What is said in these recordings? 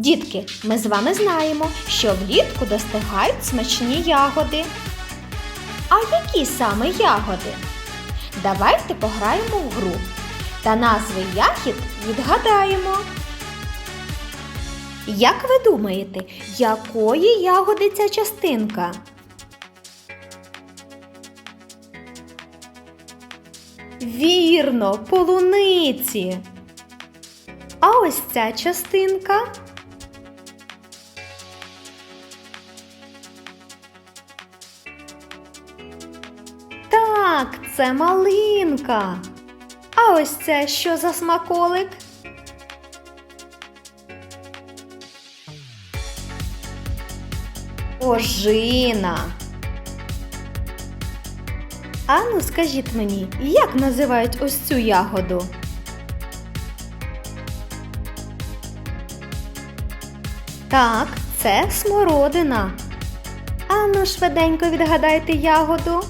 Дітки, ми з вами знаємо, що влітку достигають смачні ягоди. А які саме ягоди? Давайте пограємо в гру та назви ягід відгадаємо. Як ви думаєте, якої ягоди ця частинка? Вірно, полуниці. А ось ця частинка. Так, це малинка. А ось це що за смаколик? Ожина. Ану, скажіть мені, як називають ось цю ягоду? Так, це смородина. Ану, швиденько відгадайте ягоду.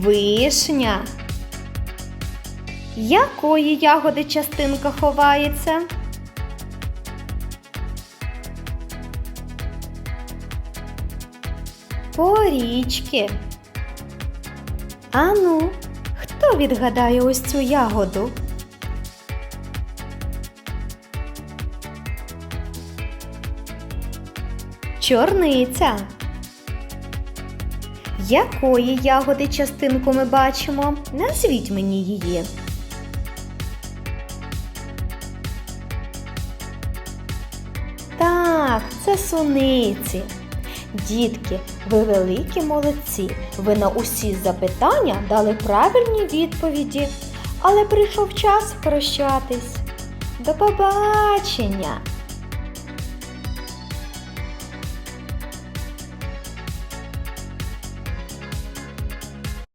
Вишня. Якої ягоди частинка ховається? Порічки. Ану, хто відгадає ось цю ягоду? Чорниця. Якої ягоди частинку ми бачимо? Назвіть мені її. Так, це суниці. Дітки, ви великі молодці. Ви на усі запитання дали правильні відповіді. Але прийшов час прощатись. До побачення!